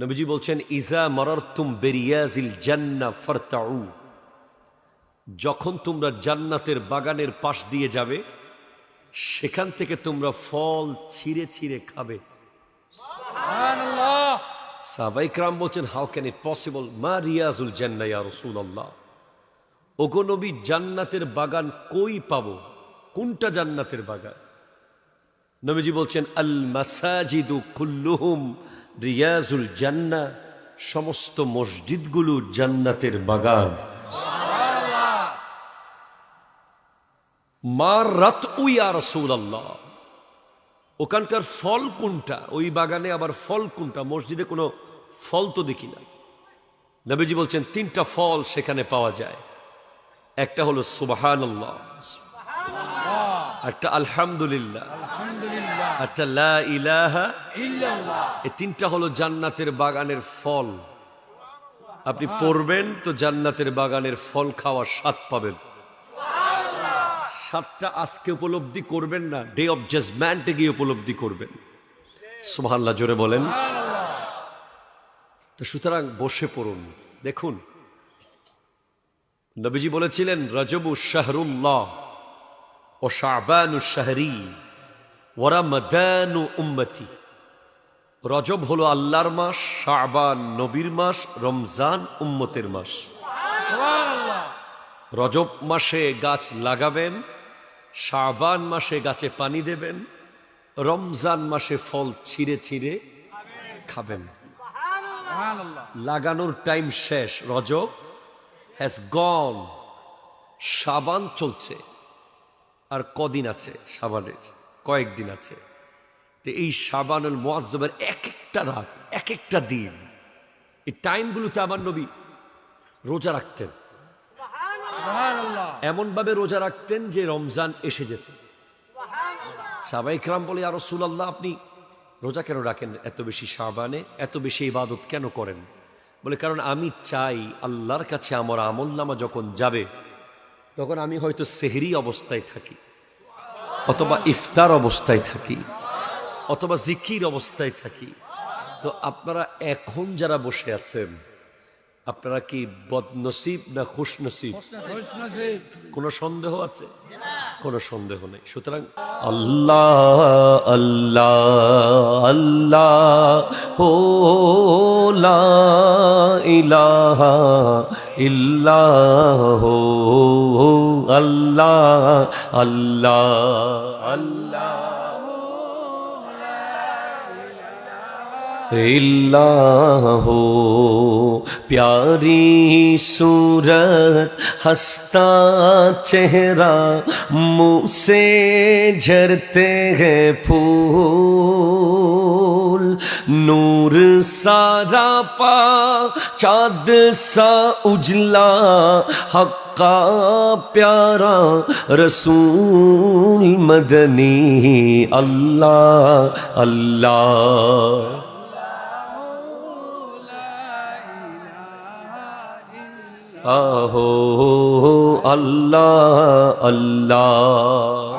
নবীজি বলছেন ইজা মারারতুম বেরিয়াজিল জান্না ফারতাউ। যখন তোমরা জান্নাতের বাগানের পাশ দিয়ে যাবে সেখান থেকে তোমরা ফল ছিঁড়ে ছিঁড়ে খাবে। সাবাইকরাম বলছেন হাউ ক্যান ইট পসিবল? মা রিয়াজুল জান্না ইয়া রাসূলুল্লাহ। ওগো নবী জান্নাতের বাগান কই পাবো? কোনটা জান্নাতের বাগান? নবীজি বলছেন আল মাসাজিদু কুল্লুহুম রিয়াজুল জান্না সমস্ত মসজিদগুলো জান্নাতের বাগান। মার রাত উইয়া রসুল ওখানকার ফল কোনটা? ওই বাগানে আবার ফল কোনটা? মসজিদে কোনো ফল তো দেখি না। নবীজি বলছেন, তিনটা ফল সেখানে পাওয়া যায়। একটা হলো সুবাহান একটা আলহামদুলিল্লাহ। একটা লা ইলাহা এই তিনটা হলো জান্নাতের বাগানের ফল। আপনি পড়বেন তো জান্নাতের বাগানের ফল খাওয়ার স্বাদ পাবেন। স্বাদটা আজকে উপলব্ধি করবেন না ডে অফ জাজমেন্টে গিয়ে উপলব্ধি করবেন। সুবহানাল্লাহ জোরে বলেন। তো সুতরাং বসে পড়ুন দেখুন। নবীজি বলেছিলেন রজবু শাহরুল্লাহ। ও শাহবানু শাহরি ওরা মদানু উম্মতি। রজব হলো আল্লাহর মাস শাহবান নবীর মাস, রমজান উম্মতের মাস। রজব মাসে গাছ লাগাবেন শাহবান মাসে গাছে পানি দেবেন, রমজান মাসে ফল ছিঁড়ে ছিঁড়ে খাবেন। লাগানোর টাইম শেষ, রজব হ্যাজ গন সাবান চলছে। আর কদিন আছে? সাবানের। কয়েকদিন আছে। তো এই সাবানুল মোয়াজ্জবের এক একটা রাত এক একটা দিন এই টাইমগুলোতে আমার নবী রোজা রাখতেন। এমনভাবে রোজা রাখতেন যে রমজান এসে যেত। সাবাইকরাম বলে আর রসুলাল্লাহ আপনি রোজা কেন রাখেন? এত বেশি সাবানে এত বেশি ইবাদত কেন করেন? বলে কারণ আমি চাই আল্লাহর কাছে আমার আমল নামা যখন যাবে তখন আমি হয়তো সেহরি অবস্থায় থাকি অথবা ইফতার অবস্থায় থাকি অথবা জিকির অবস্থায় থাকি। তো আপনারা এখন যারা বসে আছেন আপনারা কি বদনসিব না খুশনসিব? কোনো সন্দেহ আছে? কোনো সন্দেহ নেই। সুতরাং আল্লাহ আল্লাহ আল্লাহ ও ইলাহা ইল্লাহ আল্লাহ আল্লাহ আল্লাহ इल्लाह हो प्यारी सूरत हंसता चेहरा मुँह से झरते हैं फूल نور سارا پا چاد سا اجلا، حقا پیارا، رسول مدنی، اللہ اللہ۔ آہو، اللہ اللہ۔